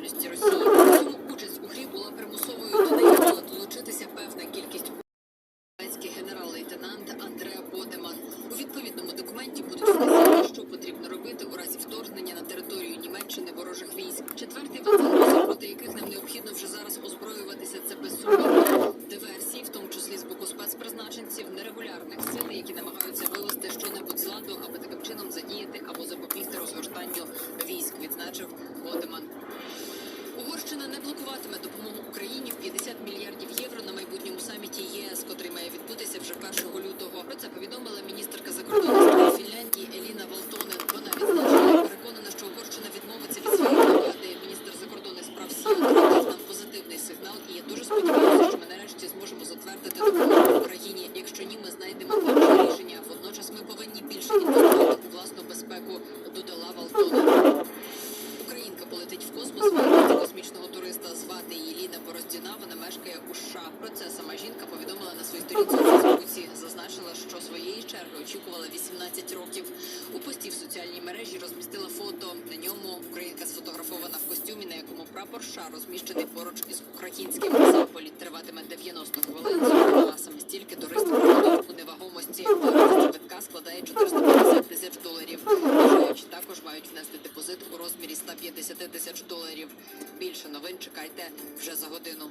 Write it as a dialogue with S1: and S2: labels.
S1: діяльності Росії. Участь у грі була примусовою. Додає, мала долучитися певна кількість Український генерал-лейтенант Андреа Бодеман. У відповідному документі будуть вказані, що потрібно робити у разі вторгнення на територію Німеччини ворожих військ. Четвертий варіант, проти яких нам необхідно вже зараз озброюватися, це безсумнівно диверсії, в тому числі з боку спецпризначенців, нерегулярних сил, які намагаються вивести щонебудь з ладу, аби таким чином задіяти допомогу Україні. Якщо ні, ми знайдемо інше рішення. Водночас ми повинні більше інвестувати власну безпеку. Додала Валтонен. Українка полетить в космос виявити космічного туриста. Звати її Ліна Бороздіна. Вона мешкає у США. Про це сама жінка повідомила на своїй сторінці у Фейсбуці. Зазначила, що своєї черги очікувала 18 років. У пості в соціальній мережі розмістила фото. На ньому українка сфотографована в костюмі, на якому прапор США розміщений поруч із українським. Сам політ триватиме 90 хвилин. Складає 450 тисяч доларів. Бажаючі також мають внести депозит у розмірі 150 тисяч доларів. Більше новин чекайте вже за годину.